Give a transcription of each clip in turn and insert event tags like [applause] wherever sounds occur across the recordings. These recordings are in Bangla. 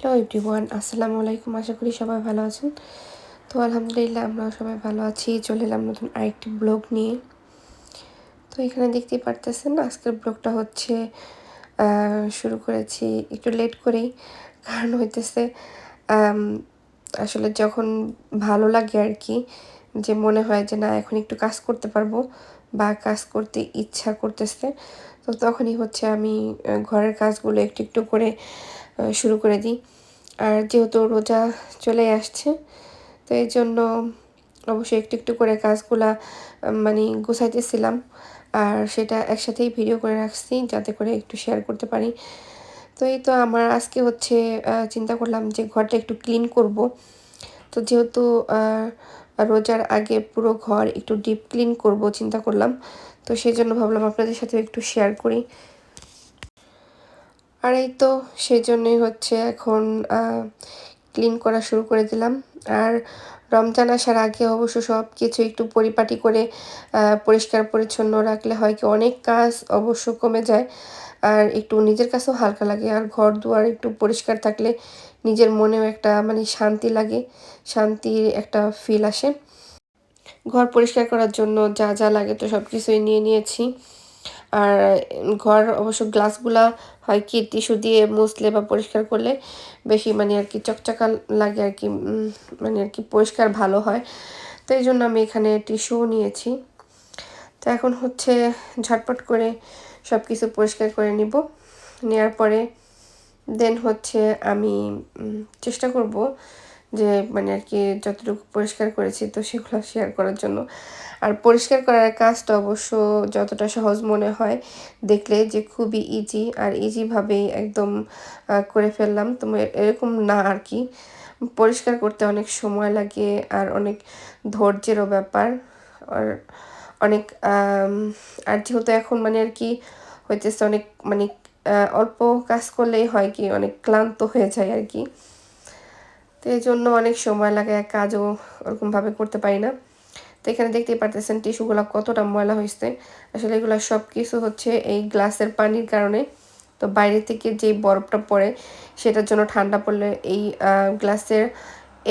হ্যালো এভরিওয়ান, আসসালামু আলাইকুম। আশা করি সবাই ভালো আছেন। তো আলহামদুলিল্লাহ আমরাও সবাই ভালো আছি। চলে এলাম নতুন আরেকটি ব্লগ নিয়ে। তো এখানে দেখতেই পারতেছেন, আজকের ব্লগটা হচ্ছে শুরু করেছি একটু লেট করেই। কারণ হইতেছে আসলে যখন ভালো লাগে আর কি যে মনে হয় যে না, এখন একটু কাজ করতে পারব বা কাজ করতে ইচ্ছা করতেছে, তো তখনই হচ্ছে আমি ঘরের কাজগুলো একটু একটু করে শুরু করে দিই। আর যেহেতু রোজা চলে আসছে, তো এই জন্য অবশ্যই একটু একটু করে কাজগুলা মানে গোছাইতেছিলাম। আর সেটা একসাথেই ভিডিও করে রাখছি, যাতে করে একটু শেয়ার করতে পারি। তো এই তো আমার আজকে হচ্ছে চিন্তা করলাম যে ঘরটা একটু ক্লিন করব। তো যেহেতু রোজার আগে পুরো ঘর একটু ডিপ ক্লিন করব চিন্তা করলাম, তো সেই জন্য ভাবলাম আপনাদের সাথে একটু শেয়ার করি। আর এই তো সেই জন্যই হচ্ছে এখন ক্লিন করা শুরু করে দিলাম। আর রমজান আসার আগে অবশ্য সব কিছু একটু পরিপাটি করে পরিষ্কার পরিচ্ছন্ন রাখলে হয় কি অনেক কাজ অবশ্য কমে যায়। আর একটু নিজের কাছেও হালকা লাগে, আর ঘর দুয়ার একটু পরিষ্কার থাকলে নিজের মনেও একটা মানে শান্তি লাগে, শান্তির একটা ফিল আসে। ঘর পরিষ্কার করার জন্য যা যা লাগে তো সব কিছুই নিয়ে নিয়েছি। আর ঘর অবশ্য গ্লাসগুলা হয় কি টিস্যু দিয়ে মুছলে বা পরিষ্কার করলে বেশি মানে আর কি চকচকা লাগে আর কি মানে আর কি পরিষ্কার ভালো হয়। তো এই জন্য আমি এখানে টিস্যুও নিয়েছি। তো এখন হচ্ছে ঝটপট করে সব কিছু পরিষ্কার করে নিব। নেওয়ার পরে দেন হচ্ছে আমি চেষ্টা করব যে মানে আর কি যতটুকু পরিষ্কার করেছি, তো সেগুলো শেয়ার করার জন্য। আর পরিষ্কার করার কাজটা অবশ্য যতটা সহজ মনে হয়, দেখলে যে খুবই ইজি আর ইজিভাবেই একদম করে ফেললাম। তো এরকম না আর কি। পরিষ্কার করতে অনেক সময় লাগে আর অনেক ধৈর্যেরও ব্যাপার। আর অনেক আর যেহেতু এখন মানে আর কি হইতেছে অনেক মানে অল্প কাজ করলেই হয় কি অনেক ক্লান্ত হয়ে যায় আর কি। এই জন্য অনেক সময় লাগে কাজও ওরকমভাবে করতে পারি না। তো এখানে দেখতেই পারতেছেন টিস্যুগুলো কতটা ময়লা হয়েছে। আসলে এগুলো সব কিছু হচ্ছে এই গ্লাসের পানির কারণে। তো বাইরে থেকে যে বরফটা পড়ে, সেটার জন্য ঠান্ডা পড়লে এই গ্লাসের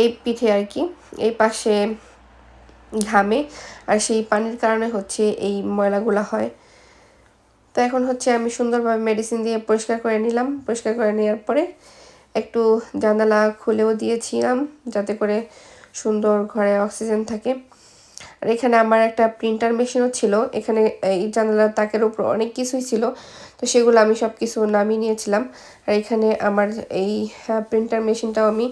এই পিঠে আর কি, এই পাশে ঘামে আর সেই পানির কারণে হচ্ছে এই ময়লাগুলো হয়। তো এখন হচ্ছে আমি সুন্দরভাবে মেডিসিন দিয়ে পরিষ্কার করে নিলাম। পরিষ্কার করে নেওয়ার পরে একটু জানালা খুলেও দিয়েছিলাম যাতে করে সুন্দর ঘরে অক্সিজেন থাকে। আর এখানে আমার একটা প্রিন্টার মেশিনও ছিল। এখানে এই জানালার তাকের উপর অনেক কিছুই ছিল। তো সেগুলো আমি সব কিছু নামিয়ে নিয়েছিলাম। আর এখানে আমার এই প্রিন্টার মেশিনটাও আমি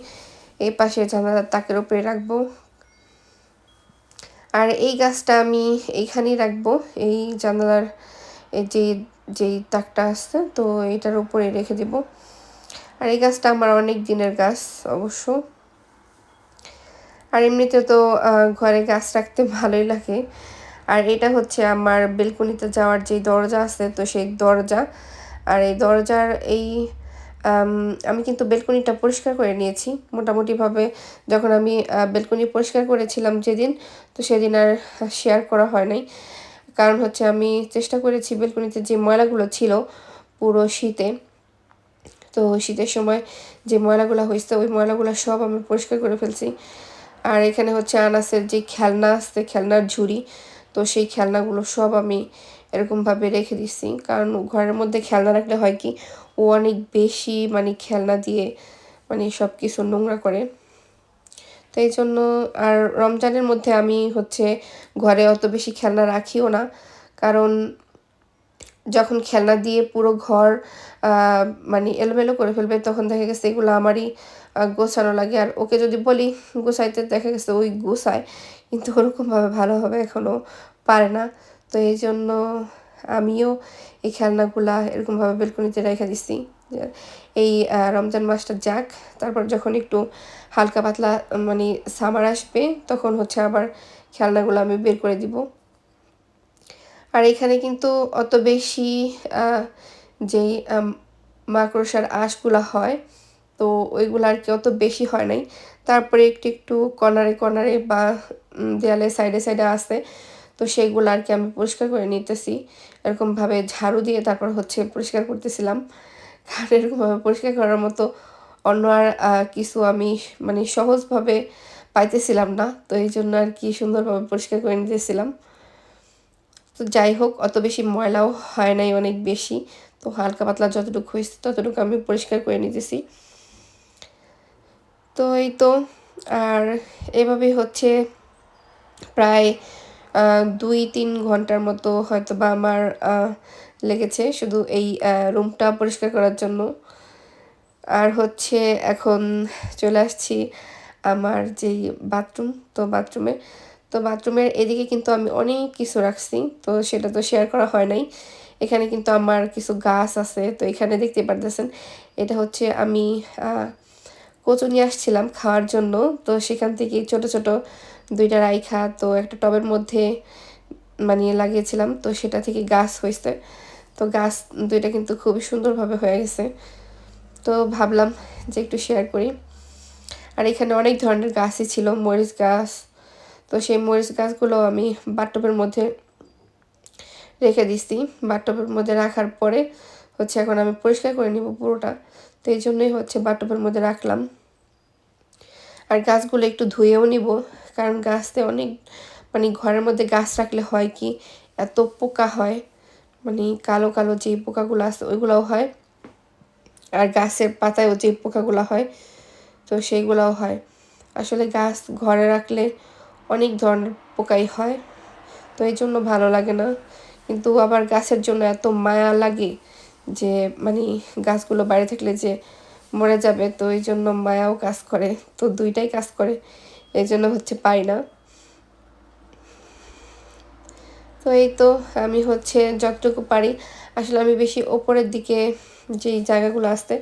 এই পাশে জানালার তাকের উপরে রাখব। আর এই গাছটা আমি এইখানেই রাখব। এই জানালার যে, যেই তাকটা আসছে তো এটার উপরে রেখে দেব। আর এই গাছটা আমার অনেক দিনের গাছ, অবশ্য। আর এমনিতে তো ঘরে গাছ রাখতে ভালোই লাগে। আর এটা হচ্ছে আমার বেলকনিতে যাওয়ার যে দরজা আছে, তো সেই দরজা। আর এই দরজার এই, আমি কিন্তু বেলকনিটা পরিষ্কার করে নিয়েছি। মোটামুটিভাবে যখন আমি বেলকনি পরিষ্কার করেছিলাম যেদিন, তো সেদিন আর শেয়ার করা হয় নাই। কারণ হচ্ছে আমি চেষ্টা করেছি বেলকনিতে যে ময়লাগুলো ছিল পুরো শীতে। তো শীতের সময় যে ময়লাগুলো হয়েছে ওই ময়লাগুলো সব আমি পরিষ্কার করে ফেলছি। আর এখানে হচ্ছে আনাসের যে খেলনা আসছে খেলনার ঝুড়ি, তো সেই খেলনাগুলো সব আমি এরকমভাবে রেখে দিচ্ছি কারণ ঘরের মধ্যে খেলনা রাখলে হয় কি, ও অনেক বেশি মানে খেলনা দিয়ে মানে সব কিছু নোংরা করে। তো এই জন্য আর রমজানের মধ্যে আমি হচ্ছে ঘরে অত বেশি খেলনা রাখিও না। কারণ যখন খেলনা দিয়ে পুরো ঘর মানে এলোমেলো করে ফেলবে, তখন দেখা গেছে এগুলো আমারই গোছানো লাগে। আর ওকে যদি বলি গোছাইতে, দেখা গেছে ওই গোছায়, কিন্তু ওরকমভাবে ভালোভাবে এখনও পারে না। তো এই জন্য আমিও এই খেলনাগুলা এরকমভাবে বেলকনিতে রেখে দিচ্ছি এই রমজান মাসটা যাক, তারপর যখন একটু হালকা পাতলা মানে সামার আসবে, তখন হচ্ছে আবার খেলনাগুলো আমি বের করে দিব। আর এখানে কিন্তু অত বেশি যেই মাকড়সার আঁশগুলো হয়, তো ওইগুলো আর কি অত বেশি হয় নাই। তারপরে একটু একটু কর্নারে কর্নারে বা দেয়ালে সাইডে সাইডে আসে তো সেইগুলো আর কি আমি পরিষ্কার করে নিতেছি। এরকমভাবে ঝাড়ু দিয়ে তারপর হচ্ছে পরিষ্কার করতেছিলাম। কারণ এরকমভাবে পরিষ্কার করার মতো অন্য আর কিছু আমি মানে সহজভাবে পাইতেছিলাম না, তো এই জন্য আর কি সুন্দরভাবে পরিষ্কার করে নিতেছিলাম। তো যাই হোক, অত বেশি ময়লাও হয় নাই অনেক বেশি। তো হালকা পাতলা যতটুকু হয়েছে ততটুকু আমি পরিষ্কার করে নিতেছি। তো এই তো, আর এভাবেই হচ্ছে প্রায় দুই তিন ঘণ্টার মতো হয়তো বা আমার লেগেছে শুধু এই রুমটা পরিষ্কার করার জন্য। আর হচ্ছে এখন চলে আসছি আমার যেই বাথরুম তো বাথরুমে তো বাথরুমের এদিকে কিন্তু আমি অনেক কিছু রাখছি, তো সেটা তো শেয়ার করা হয় নাই। এখানে কিন্তু আমার কিছু গাছ আছে, তো এখানে দেখতে পারতেছেন, এটা হচ্ছে আমি কচু নিয়ে আসছিলাম খাওয়ার জন্য। তো সেখান থেকে ছোট ছোট দুইটা রাইখা, তো একটা টবের মধ্যে মানে লাগিয়েছিলাম, তো সেটা থেকে গাছ হয়েছে। তো গাছ দুইটা কিন্তু খুবই সুন্দরভাবে হয়ে গেছে। তো ভাবলাম যে একটু শেয়ার করি। আর এখানে অনেক ধরনের গাছই ছিল, মরিচ গাছ তো সেই মরিচ গাছগুলো আমি বাটটপের মধ্যে রেখে দিচ্ছি বাটটপের মধ্যে রাখার পরে হচ্ছে এখন আমি পরিষ্কার করে নিব পুরোটা। তো এই জন্যই হচ্ছে বাটটপের মধ্যে রাখলাম। আর গাছগুলো একটু ধুয়েও নিব, কারণ গাছতে অনেক মানে ঘরের মধ্যে গাছ রাখলে হয় কি, এত পোকা হয় মানে কালো কালো যে পোকাগুলো আছে ওইগুলোও হয়, আর গাছের পাতায়ও যে পোকাগুলো হয়, তো সেইগুলোও হয়। আসলে গাছ ঘরে রাখলে অনেক ধরনের পোকাই হয়, তো এই জন্য ভালো লাগে না। কিন্তু আবার গাছের জন্য এত মায়া লাগে যে মানে গাছগুলো বাইরে থাকলে যে মরে যাবে, তো এই জন্য মায়াও কাজ করে, তো দুইটাই কাজ করে, এই জন্য হচ্ছে পাই না। তো এই তো আমি হচ্ছে যতটুকু পারি, আসলে আমি বেশি ওপরের দিকে যেই জায়গাগুলো আসতে,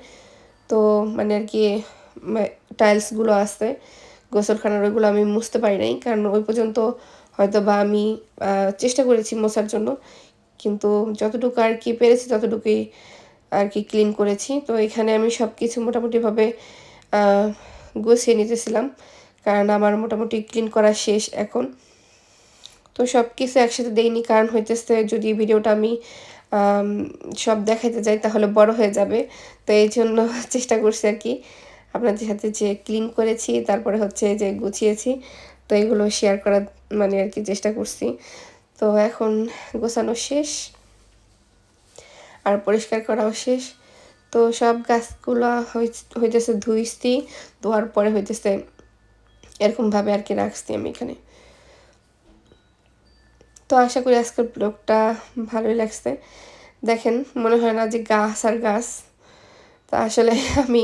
তো মানে আর কি টাইলসগুলো আসতে গোসলখানার ওইগুলো আমি মুছতে পারি নাই। কারণ ওই পর্যন্ত হয়তো বা আমি চেষ্টা করেছি মোছার জন্য। কিন্তু যতটুকু আর কি পেরেছি ততটুকুই আর কি ক্লিন করেছি। তো এখানে আমি সব কিছু মোটামুটিভাবে গুছিয়ে নিতেছিলাম। কারণ আমার মোটামুটি ক্লিন করা শেষ এখন। তো সব কিছু একসাথে দেইনি। কারণ হইতেছে যদি ভিডিওটা আমি সব দেখাইতে যাই তাহলে বড় হয়ে যাবে। তো এই জন্য [laughs] চেষ্টা করছি আর কি। আপনাদের সাথে যে ক্লিন করেছি, তারপরে হচ্ছে যে গুছিয়েছি, তো এগুলো শেয়ার করার মানে আর কি চেষ্টা করছি। তো এখন গোছানো শেষ, আর পরিষ্কার করাও শেষ। তো সব গাছগুলো হইতেছে ধুইছি, ধোয়ার পরে হইতেছে এরকমভাবে আর কি রাখছি আমি এখানে। তো আশা করি আজকের ব্লগটা ভালোই লাগছে। দেখেন, মনে হয় না যে গাছ আর গাছ। তা আসলে আমি